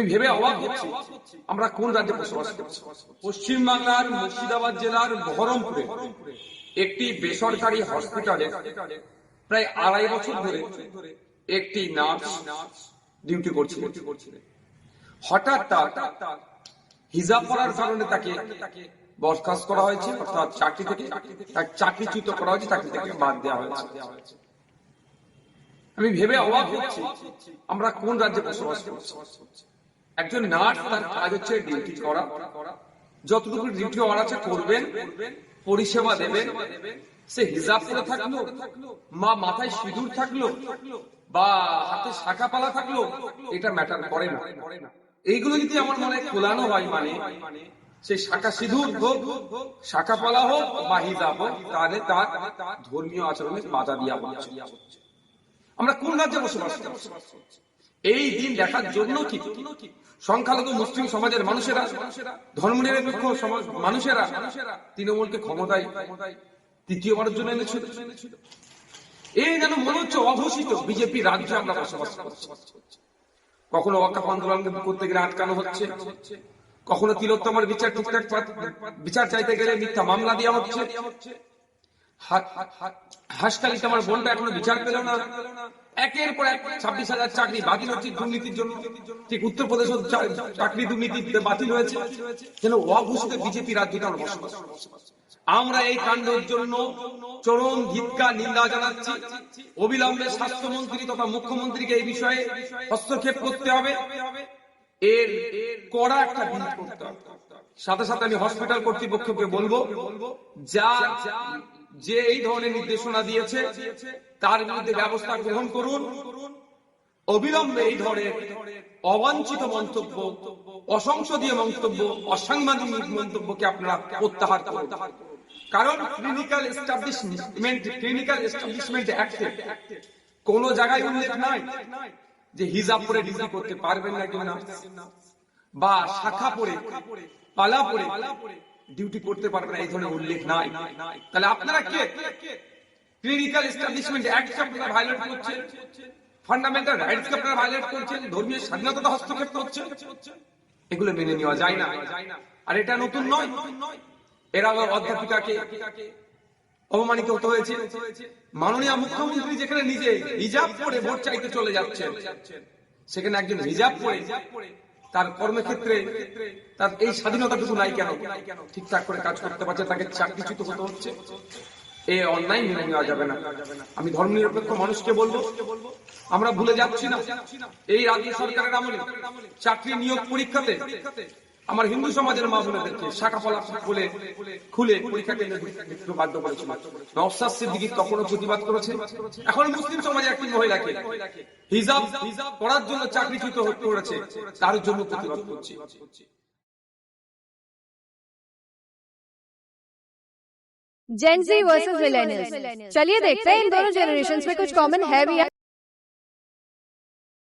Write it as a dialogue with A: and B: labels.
A: আমি ভেবে অবাক হচ্ছি। আমরা কোন রাজ্যে বসবাস করছি? পশ্চিমবাংলার মুর্শিদাবাদ জেলার বহরমপুরে একটি বেসরকারি হসপিটালে প্রায় আড়াই বছর ধরে একটি নার্স ডিউটি করছিলেন। হঠাৎ তার হিজাব করার কারণে তাকে বরখাস্ত করা হয়েছে, অর্থাৎ চাকরি থেকে তার চাকরিচ্যুত করা হয়েছে চাকরি থেকে বাদ দেওয়া হয়েছে। আমি ভেবে অবাক হচ্ছি, আমরা কোন রাজ্যে বসবাস করছি? একজন নার্স তার কাজ হচ্ছে ডিউটি করা। যতটুকু ডিউটি হওয়ার আছে করবেন, পরিষেবা দেবেন। সে হিজাব করে থাকল, মা মাথায় সিঁদুর থাকল, বা হাতে শাখা পালা থাকল, এটা ম্যাটার করে না। এইগুলো যদি আমার মনে খোলানো হয় মানে সে শাখা সিঁদুর হোক শাখা পালা হোক, বা হিজাব হোক, তাহলে তার ধর্মীয় আচরণে বাধা দিয়া হচ্ছে। আমরা কোন রাজ্যে বসবাস করছি? এই দিন দেখার জন্য কি? সংখ্যালঘু মুসলিম সমাজের মানুষেরা, ধর্মনিরপেক্ষ সমাজ মানুষেরা তৃণমূলকে ক্ষমতায় তৃতীয়বারের জন্য এনেছিল এই যেন মনে হচ্ছে অঘোষিত বিজেপি রাজ্যে আমরা বসবাস করছি। কখনো ওয়াকাফ আন্দোলন করতে গেলে আটকানো হচ্ছে। কখনো তিলোত্তমার বিচার ঠিকঠাক বিচার চাইতে গেলে মিথ্যা মামলা দেওয়া হচ্ছে। হাসকালিতে আমার বোনটা এখনও বিচার পেল না। একের পর এক ছাব্বিশ হাজার চাকরি বাতিল হচ্ছে দুর্নীতির জন্য। ঠিক উত্তরপ্রদেশ চাকরি দুর্নীতি বাতিল হয়েছে। যেন অঘোষিত বিজেপি রাজ্যটা আমরা বসবাস। আমরা এই কাণ্ডের জন্য চরম ধিক্কার নিন্দা জানাচ্ছি। অবিলম্বে স্বাস্থ্যমন্ত্রী তথা মুখ্যমন্ত্রীকে এই বিষয়ে হস্তক্ষেপ করতে হবে। এর কড়া একটা সাথে সাথে আমি হসপিটাল কর্তৃপক্ষকে বলব যা যে এই ধরনের নির্দেশনা দিয়েছে, তার বিরুদ্ধে ব্যবস্থা গ্রহণ করুন। অবিলম্বে এই ধরনের অবাঞ্ছিত মন্তব্য অসংসদীয় মন্তব্য, অসাংবাদিক মন্তব্যকে আপনারা প্রত্যাহার করুন। কারণ ক্লিনিক্যাল এস্টাবলিশমেন্ট ক্লিনিক্যাল এস্টাবলিশমেন্ট অ্যাক্টে কোন জায়গায় উল্লেখ নাই যে হিজাব পরে ডিউটি করতে পারবেন না কিনা, বা শাখা পরে, পালা পরে ডিউটি করতে পারবেন এই ধরনের উল্লেখ নাই। তাহলে আপনারা কে? ক্লিনিক্যাল এস্টাবলিশমেন্ট অ্যাক্ট আপনারা ভায়োলেট করছেন? ফান্ডামেন্টাল রাইটস কে আপনারা ভায়োলেট করছেন? ধর্মীয় স্বাধীনতা হস্তক্ষেপ করছেন? এগুলো মেনে নেওয়া যায় না। আর এটা নতুন নয়। এর অধ্যাপিকাকে অপমানিত হতে হয়েছে। মাননীয় মুখ্যমন্ত্রী যেখানে নিজে হিজাব পরে ভোট চাইতে চলে যাচ্ছেন, সেখানে একজন হিজাব পরে তার কর্মক্ষেত্রে তার এই স্বাধীনতাটুকু নাই কেন? ঠিকঠাক করে কাজ করতে পারছে, তাকে চাকরিচ্যুত হতে হচ্ছে। এ অন্যায় মেনে নেওয়া যাবে না। আমি ধর্ম নিরপেক্ষ মানুষকে বলব, আমরা ভুলে যাচ্ছি না। এই রাজ্য সরকারের আমলে চাকরি নিয়োগ পরীক্ষাতে আমার হিন্দু সমাজের মা বোনেদেরকে শাখা পলা বলে খুলে পরীক্ষা কেন্দ্রে ঢুকতে বাধ্য করেছিল নওসাদ সিদ্দিকি তখনও প্রতিবাদ করেছে এখন মুসলিম সমাজে একটি মহিলাকে হিজাব করার জন্য চাকরিচ্যুত করেছে তার জন্য প্রতিবাদ করছি
B: जेन जी वर्सेस मिलेनियल्स चलिए देखते हैं इन दोनों जनरेशन्स में कुछ कॉमन है भी या